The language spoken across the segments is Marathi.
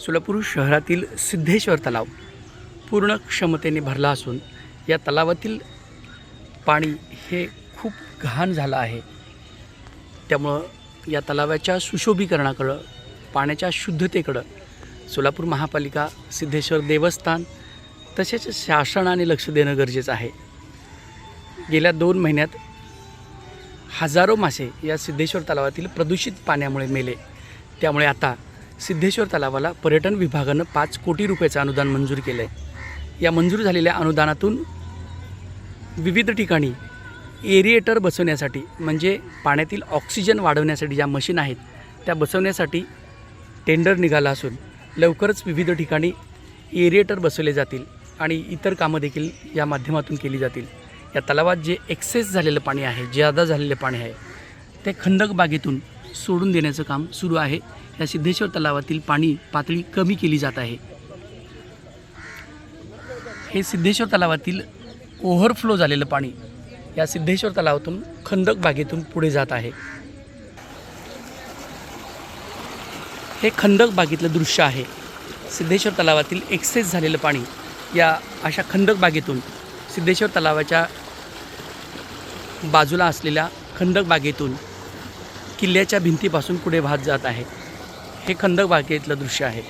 सोलापूर शहरातील सिद्धेश्वर तलाव पूर्ण क्षमतेने भरला असून या तलावातील पाणी हे खूप घाण झालं आहे. त्यामुळं या तलावाच्या सुशोभीकरणाकडं पाण्याच्या शुद्धतेकडं सोलापूर महापालिका सिद्धेश्वर देवस्थान तसेच शासनाने लक्ष देणं गरजेचं आहे. गेल्या दोन महिन्यात हजारो मासे या सिद्धेश्वर तलावातील प्रदूषित पाण्यामुळे मेले. त्यामुळे आता सिद्धेश्वर तलावाला पर्यटन विभागानं पाच कोटी रुपयाचं अनुदान मंजूर केलं आहे या मंजूर झालेल्या अनुदानातून विविध ठिकाणी एरिएटर बसवण्यासाठी म्हणजे पाण्यातील ऑक्सिजन वाढवण्यासाठी ज्या मशीन आहेत त्या बसवण्यासाठी टेंडर निघाला असून लवकरच विविध ठिकाणी एरिएटर बसवले जातील आणि इतर कामं देखील या माध्यमातून केली जातील. या तलावात जे एक्सेस झालेलं पाणी आहे ज्यादा झालेलं पाणी आहे ते खंडक बागेतून सोडून देण्याचं काम सुरू आहे. या सिद्धेश्वर तलावातील पाणी पातळी कमी केली जात आहे. हे सिद्धेश्वर तलावातील ओव्हरफ्लो झालेलं पाणी या सिद्धेश्वर तलावातून खंदक बागेतून पुढे जात आहे. हे खंदक बागेतलं दृश्य आहे. सिद्धेश्वर तलावातील एक्सेस झालेलं पाणी या अशा खंदक बागेतून सिद्धेश्वर तलावाच्या बाजूला असलेल्या खंदक बागेतून किल्ल्याच्या भिंतीपासून पुढे वाहत जात आहे. हे खंदक बागेतलं दृश्य आहे.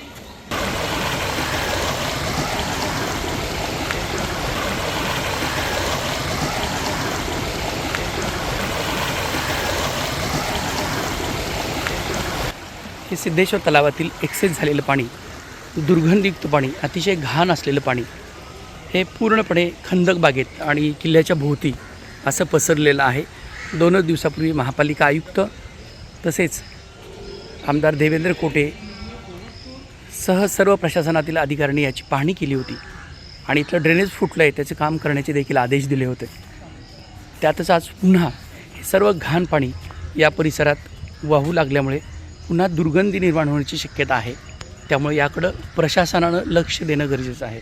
हे सिद्धेश्वर तलावातील एक्सेस झालेलं पाणी दुर्गंधयुक्त पाणी अतिशय घाण असलेलं पाणी हे पूर्णपणे खंदक बागेत आणि किल्ल्याच्या भोवती असं पसरलेलं आहे. दोनच दिवसापूर्वी महापालिका आयुक्त तसेच आमदार देवेंद्र कोटे सह सर्व प्रशासनातील अधिकाऱ्यांनी याची पाहणी केली होती. आणि इथलं ड्रेनेज फुटलं आहे त्याचं काम करण्याचे देखील आदेश दिले होते. त्यातच आज पुन्हा हे सर्व घाण पाणी या परिसरात वाहू लागल्यामुळे पुन्हा दुर्गंधी निर्माण होण्याची शक्यता आहे. त्यामुळे याकडं प्रशासनानं लक्ष देणं गरजेचं आहे.